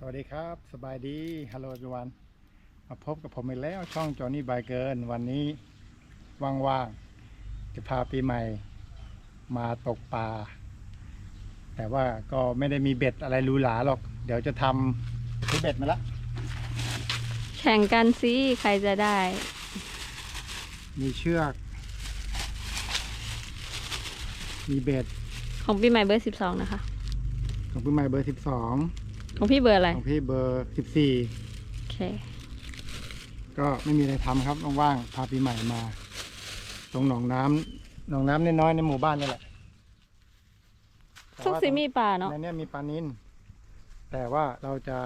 สวัสดีครับ สบายดี ฮัลโหลทุกวัน มาพบกับผมอีกแล้วช่องจอนี่บายเกิน วันนี้ว่างๆ จะพาปีใหม่ มาตกปลา แต่ว่าก็ไม่ได้มีเบ็ดอะไรหรูหราหรอก เดี๋ยวจะทำซื้อเบ็ดมาละแข่งกันสิใครจะได้ มีเชือก มีเบ็ดของปีใหม่เบอร์สิบสองนะคะ ของปีใหม่เบอร์สิบสอง ของพี่เบอร์อะไรของพี่เบอร์สิบสี่โอเคก็ไม่มีอะไรทำครับว่างๆพาปีใหม่มา ตรงหนองน้ำหนองน้ำน้อยๆในหมู่บ้านนี่แหละแต่ทุกว่าสิมีป่าเนาะในเนี้ยมีปลานินแต่ว่าเราจะ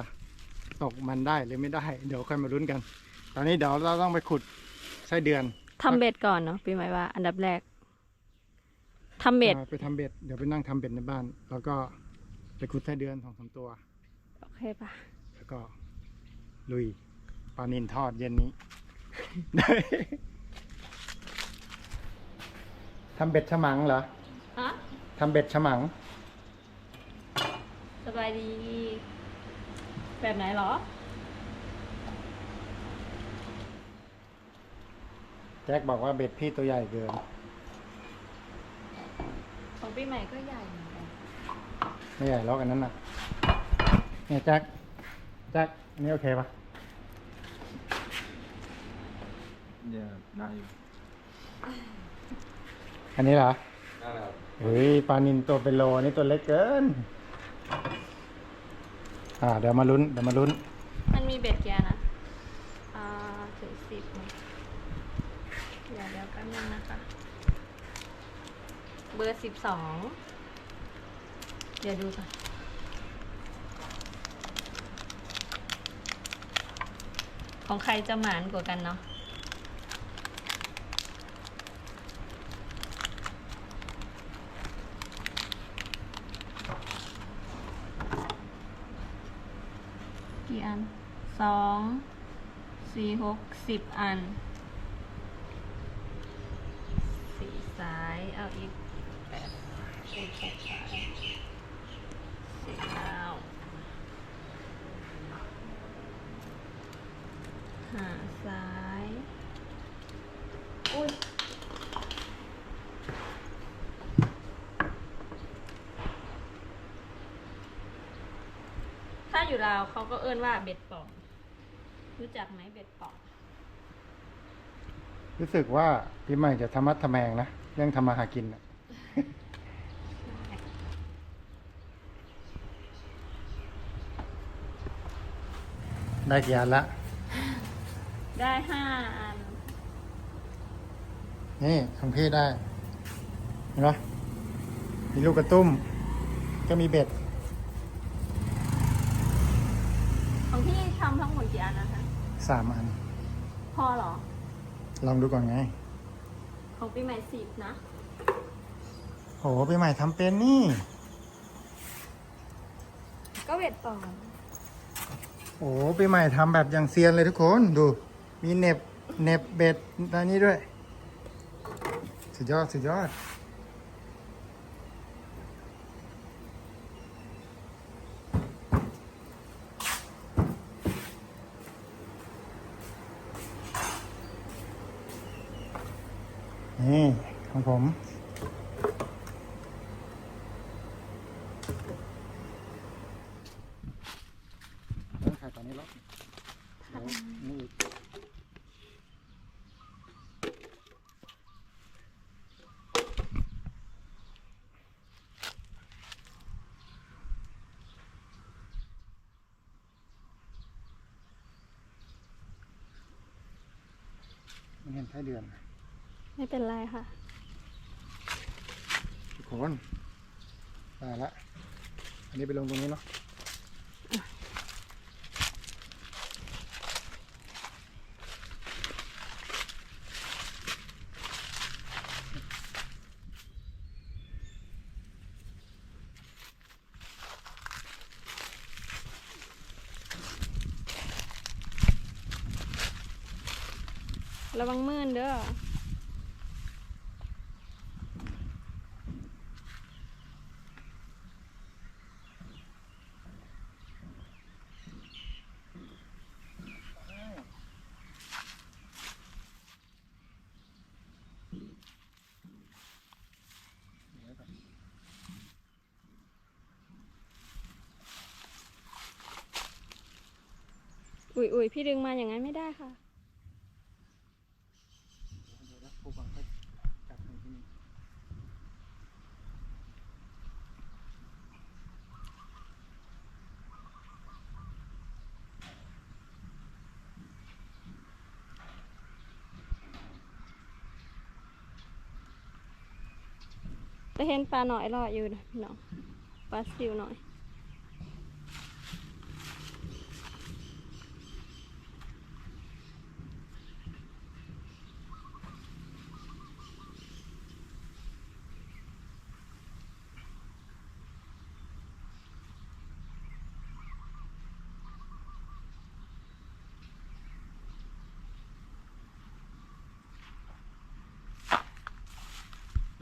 ตกมันได้หรือไม่ได้ เดี๋ยวค่อยมาลุ้นกัน ตอนนี้เดี๋ยวเราต้องไปขุดไส้เดือนทำเบ็ดก่อนเนาะปีใหม่ว่า อันดับแรกทำเบ็ดอ่าไปทำเบ็ดเดี๋ยวไปนั่งทำเบ็ดในบ้าน แล้วก็ไปขุดไส้เดือนสองสามตัวโอเคปะแล้วก็ลุยปลานินทอดเย็นนี้ ทำเบ็ดฉมังเหรอฮะทำเบ็ดฉมัง สบายดี แบบไหนเหรอ แจ็คบอกว่าเบ็ดพี่ตัวใหญ่เกิน ของปีใหม่ก็ใหญ่เหมือนกันไม่ใหญ่ล็อกอันนั้นน่ะ เนี่ยแจ็คแจ็คอันนี้โอเคปะเนี่ยได้อยู่อันนี้เหรอได้แล้วเฮ้ยปลานินตัวเป็นโลอันนี้ตัวเล็กเกิน อ่า เดี๋ยวมาลุ้นเดี๋ยวมาลุ้น มันมีเบ็ดกี่อันนะ อ่าถึงสิบไหมเดี๋ยวเดี๋ยวแป๊บนึงนะคะ เบอร์สิบสอง เดี๋ยวดูก่อน ของใครจะหมานกว่ากันเนาะกี่อันสองสี่หกสิบอัน สี่สายเอาอีกแปดอีสายสี่เก้า ห้าสาย อุ้ยถ้าอยู่ลาวเขาก็เอื้นว่าเบ็ดป่อง รู้จักไหมเบ็ดป่อง รู้สึกว่าพี่ใหม่จะธรรมัดทะแมงนะ เรื่องทำมาหากินนะได้กี่อันละ ได้ห้าอัน นี่ของพี่ได้ เห็นปะมีลูกกระตุ้ม ก็มีเบ็ด ของพี่ทำทั้งหมดกี่อันนะคะ สามอัน พอเหรอ ลองดูก่อนไง ของปีใหม่สิบนะ โหพี่ใหม่ทำเป็นนี่ ก็เบ็ดป่องโอ้ปีใหม่ทำแบบอย่างเซียนเลยทุกคนดู มีเหน็บเหน็บเบ็ดตอนนี้ด้วย สุดยอด สุดยอด นี่ ของผมต้องขายตอนนี้แล้วเดี๋ยวนี่ นเห็นไส้เดือนไม่เป็นไรค่ะ ทุกคนได้ละ อันนี้ไปลงตรงนี้เนาะ ระวังมื่นเด้ออุ้ยอุ้ยพี่ดึงมาอย่างนั้นไม่ได้ค่ะ เห็นปลาหน่อยรออยู่นะพี่น้องปลาซิวหน่อย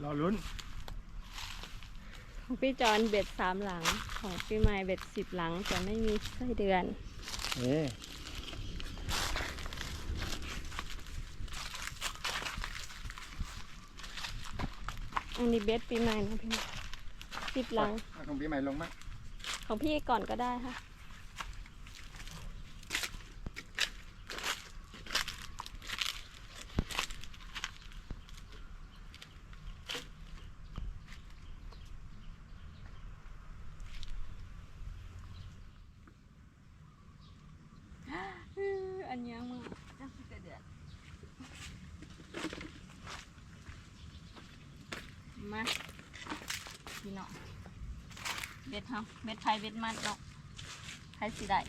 รอลุ้น ของพี่จอนเบ็ดสามหลัง ของพี่ไม้เบ็ดสิบหลังแต่ไม่มีไส้เดือนเอ๊อันนี้เบ็ดปีใหม่นะพี่สิบหลัง ของปีใหม่ลงมั้ยของพี่ก่อนก็ได้ค่ะ อันยังมาน่าจะเดือดมา พี่น้องเบ็ดเฮาเบ็ดไผ่เบ็ดมันเนาะไผ่สีได้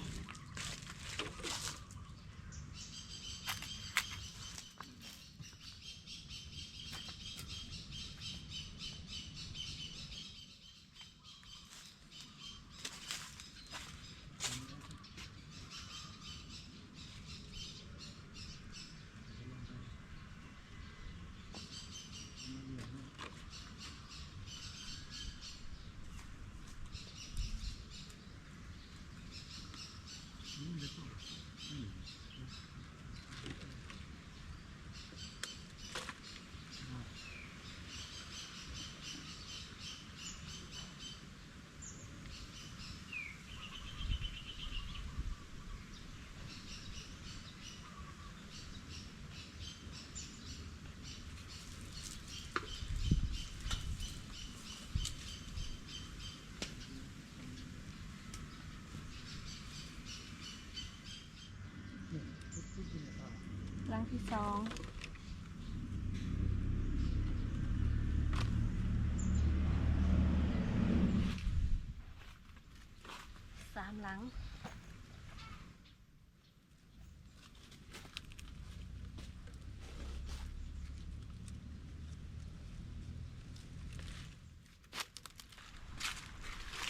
งที่สองสามหลัง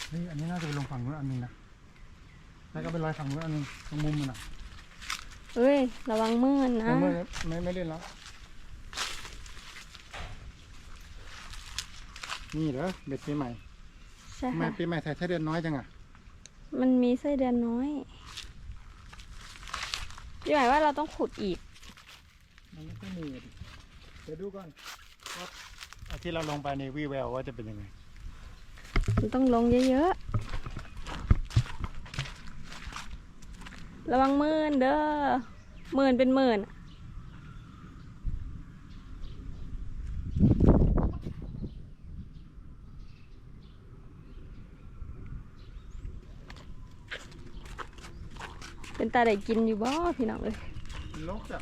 เฮ้ยอันนี้น่าจะไปลงฝั่งนู้นอันหนึงนะแล้วก็ไปลอยฝั่งนู้นอันหนึงตรงมุมมันอะ เอ้ย ระวังมือนนะไม่ไม่ไม่ไม่เล่นแล้ว นี่เหรอเบ็ดปีใหม่ใช่ทำไมค่ะ ปีใหม่ใส่ไส้เดือนน้อยจังอะ มันมีไส้เดือนน้อยพี่หมายว่าเราต้องขุดอีก มันไม่ค่อยมีอะดิเดี๋ยวดูก่อนว่าอาที่เราลงไปในวีแววว่าจะเป็นยังไง มันต้องลงเยอะ ระวังหมื่นเด้อหมื่นเป็นหมื่นเป็นตาได้กินอยู่บ่พี่น้องเลยลกอะ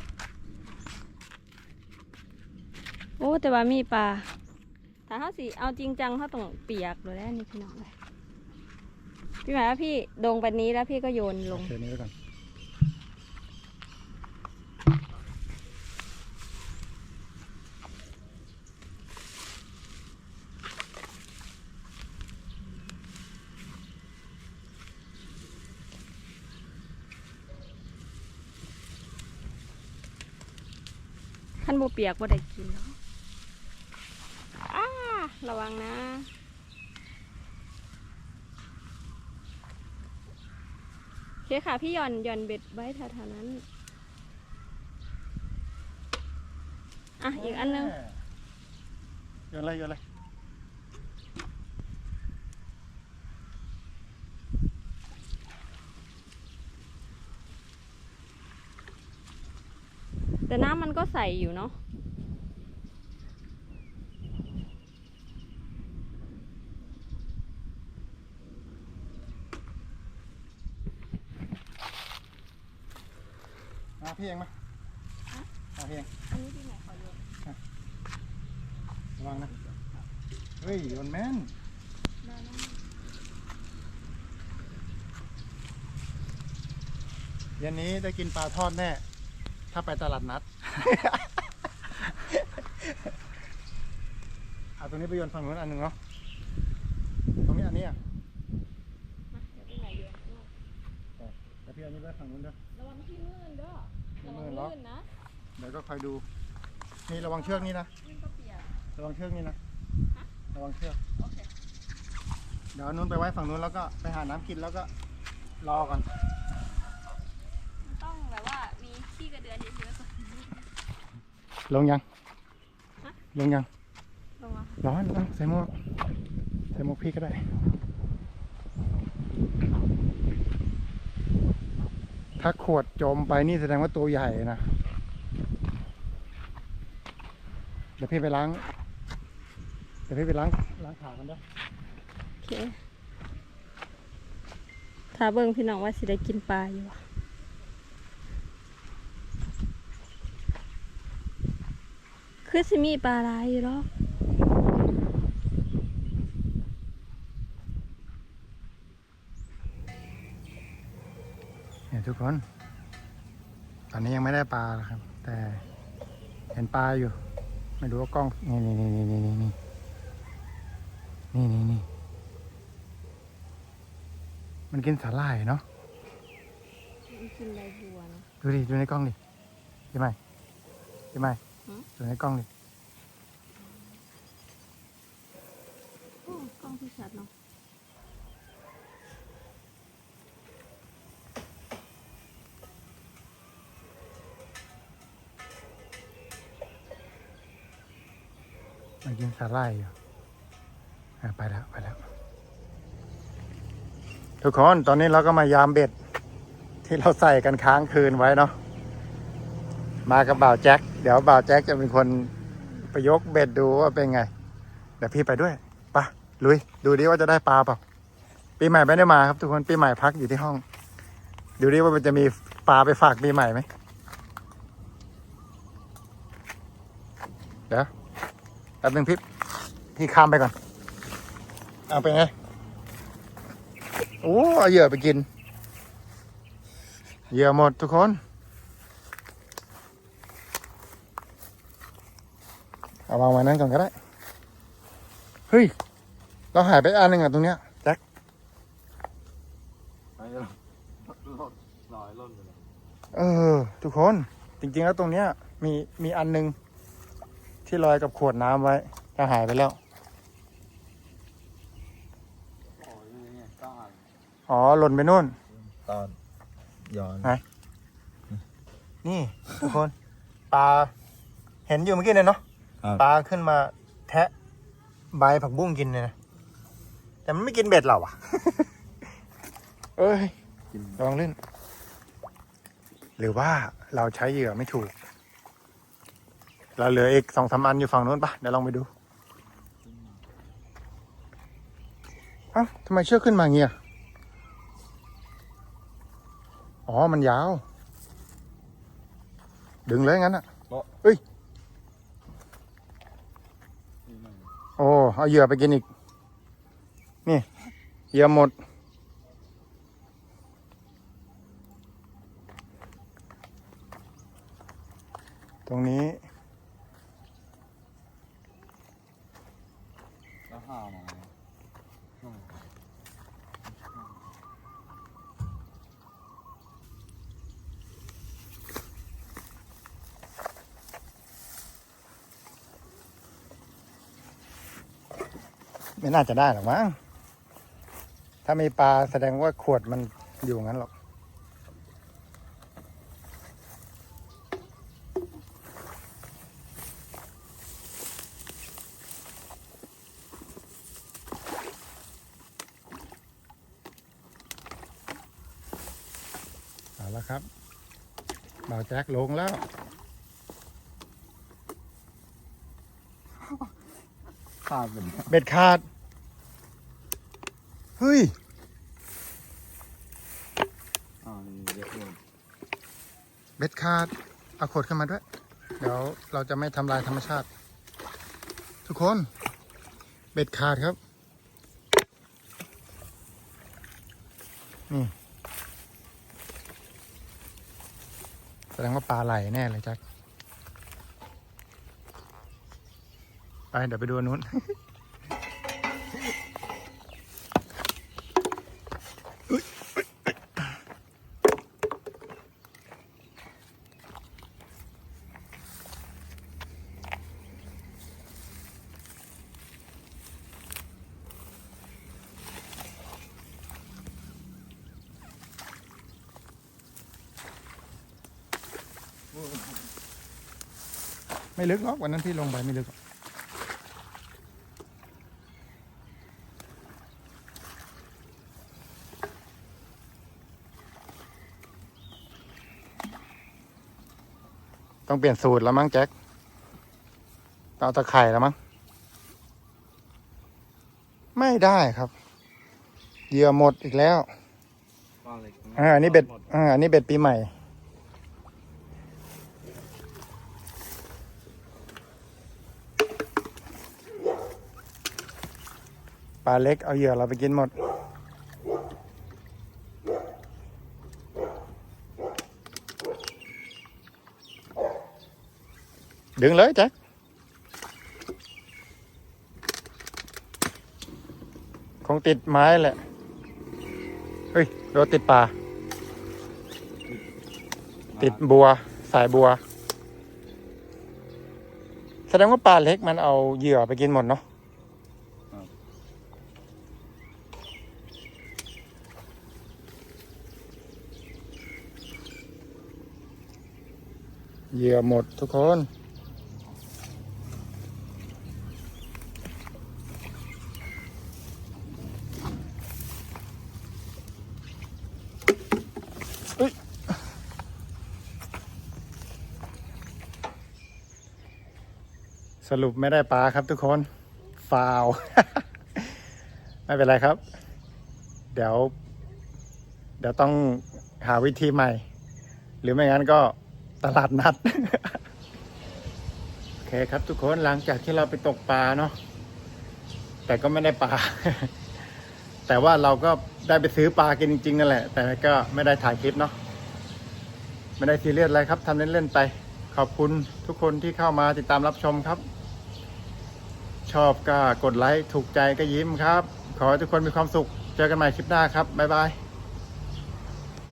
โอ้แต่ว่ามีปลาถ้าเขาสิเอาจริงจังเขาต้องเปียกเลยแล้วนี่พี่น้องเลยพี่หมายว่าพี่ดงแบบนี้แล้วพี่ก็โยนลงโอเคนี้ไว้วก่อน ขั้นโบเปียกบ่ได้กินเนาะอ้าระวังนะ โอเคค่ะ พี่หย่อนหย่อนเบ็ดไว้แถวๆนั้น อะ อีกอันนึง โยนอะไรโยนอะไแต่น้ำมันก็ใสอยู่เนาะมาพี่เองมามาพี่เองอันนี้ที่ไหนขอโยนระวังนะ เฮ้ยโยนแม่นได้นะเย็นนี้ได้กินปลาทอดแน่ ถ้าไปตลาดนัด เอาตรงนี้ไปโยนฝั่งนู้นอันหนึ่งเนาะ ตรงนี้อันนี้อะมาเดี๋ยวพี่ไหนโยนลูกแล้วพี่อันนี้ไปฝั่งนู้นเด้อระวังที่ลื่นเด้อที่ระวัลื่งนเหรอลื่นนะ เดี๋ยวก็คอยดู นี่ระวังเชือกนี่นะ ลื่นก็เปียก ระวังเชือกนี่นะฮะระวังเชือก โอเค เดี๋ยวเอานู้นไปไว้ฝั่งนู้นแล้วก็ไปหาน้ำกินแล้วก็รอก่อนมันต้องแบบว่ามีขี้กระเดือนเยอะๆก่อน ลงยังฮะลงยัง ลงมาร้อนเอาใส่หมวกใส่หมวกพี่ก็ได้ ถ้าขวดจมไปนี่แสดงว่าตัวใหญ่นะ เดี๋ยวพี่ไปล้าง เดี๋ยวพี่ไปล้างล้างขากันด้วยโอเค ถ้าเบิ่งพี่น้องว่าสิได้กินปลาอยู่วะ คือสิมีปลาหลายอยู่หรอกเนี่ยทุกคน ตอนนี้ยังไม่ได้ปลาหรอกครับ แต่เห็นปลาอยู่ ไม่รู้ว่ากล้อง นี่นี่นี่นี่นี่นี่นี่นี่นี่มันกินสาหร่ายเนาะมันกินใบบัวนะดูดิ ดูในกล้องดิใช่ไหมใช่ไหมหื อดูในกล้องดิโอ้กล้องพี่ชัดเนาะมันกินสาหร่ายอยู่อะไปแล้วไปแล้ว ทุกคนตอนนี้เราก็มายามเบ็ด ที่เราใส่กันค้างคืนไว้เนาะมากับบ่าวแจ็ค เดี๋ยวบ่าวแจ็คจะเป็นคนไปยกเบ็ดดูว่าเป็นไง เดี๋ยวพี่ไปด้วยไปะลุย ดูดิว่าจะได้ปลาเปล่า ปีใหม่ไม่ได้มาครับทุกคน ปีใหม่พักอยู่ที่ห้อง ดูดิว่ามันจะมีปลาไปฝากปีใหม่ไหมเดี๋ยวแป๊บนึงพี่ พี่ข้ามไปก่อน เอาไปไง โอ้เอาเหยื่อไปกิน เหยื่อหมดทุกคน เอาวางไว้นั้นก่อนก็ได้ เฮ้ย เราหายไปอันหนึ่งอะตรงเนี้ยแจ็คไอ้ล่นล่นลอยล่นไปเลยเออ ทุกคน จริง ๆ แล้วตรงเนี้ย มีมีอันหนึ่งที่ลอยกับขวดน้ำไว้จะหายไปแล้วโอ้ยยังไงก็อ่านอ๋อ หล่นไปนู่น ตอนย้อนไหน นี่ ทุกคน ปลา เห็นอยู่เมื่อกี้เนี่ยเนาะ ครับปลาขึ้นมาแทะใบผักบุ้งกินเลยนะแต่มันไม่กินเบ็ดเราอะ เอ้ยกินระวังลื่น หรือว่าเราใช้เหยื่อไม่ถูก เราเหลืออีกสองสามอันอยู่ฝั่งนู้นปะเดี๋ยวลองไปดูเอ้าทำไมเชือกขึ้นมาเงี้ยอ๋อ มันยาว ดึงเลยงั้นอะเอ้ย โอ้เอาเหยื่อไปกินอีก นี่ เหยื่อหมด ตรงนี้ น่าจะได้หรอกมั้ง ถ้ามีปลาแสดงว่าขวดมันอยู่งั้นหรอก เอาละครับเบาแจ็คลงแล้วเบ็ดขาด เฮ้ยเบ็ดขาดเอาขดขึ้นมาด้วย เดี๋ยวเราจะไม่ทำลายธรรมชาติ ทุกคน เบ็ดขาดครับ นี่แสดงว่าปลาไหลแน่เลยจักไปเดี๋ยวไปดูนู้น ไม่ลึกหรอกวันนั้นที่ลงไปไม่ลึกหรอกต้องเปลี่ยนสูตรแล้วมั้งแจ็คต้องเอาตะไคร่แล้วมั้ง ไม่ได้ครับ เหยื่อหมดอีกแล้วปลาเล็กอ่าอันนี้เบ็ดอ่าอันนี้เบ็ดปีใหม่ ปลาเล็กเอาเหยื่อเราไปกินหมด ดึงเลยแจ็คคงติดไม้แหละ เฮ้ยรถติดปลา ติดบัว สายบัว แสดงว่าปลาเล็กมันเอาเหยื่อไปกินหมดเนาะ เหยื่อหมดทุกคน สรุปไม่ได้ปลาครับทุกคน ฟาว ไม่เป็นไรครับ เดี๋ยว เดี๋ยวต้องหาวิธีใหม่ หรือไม่งั้นก็ ตลาดนัด โอเคครับทุกคนหลังจากที่เราไปตกปลาเนาะแต่ก็ไม่ได้ปลา แต่ว่าเราก็ได้ไปซื้อปลากินจริงๆนั่นแหละ แต่ก็ไม่ได้ถ่ายคลิปเนาะไม่ได้ซีเรียสอะไรครับทำเล่นๆไป ขอบคุณทุกคนที่เข้ามาติดตามรับชมครับ ชอบก็กดไลค์ถูกใจก็ยิ้มครับ ขอให้ทุกคนมีความสุข เจอกันใหม่คลิปหน้าครับบ๊ายบาย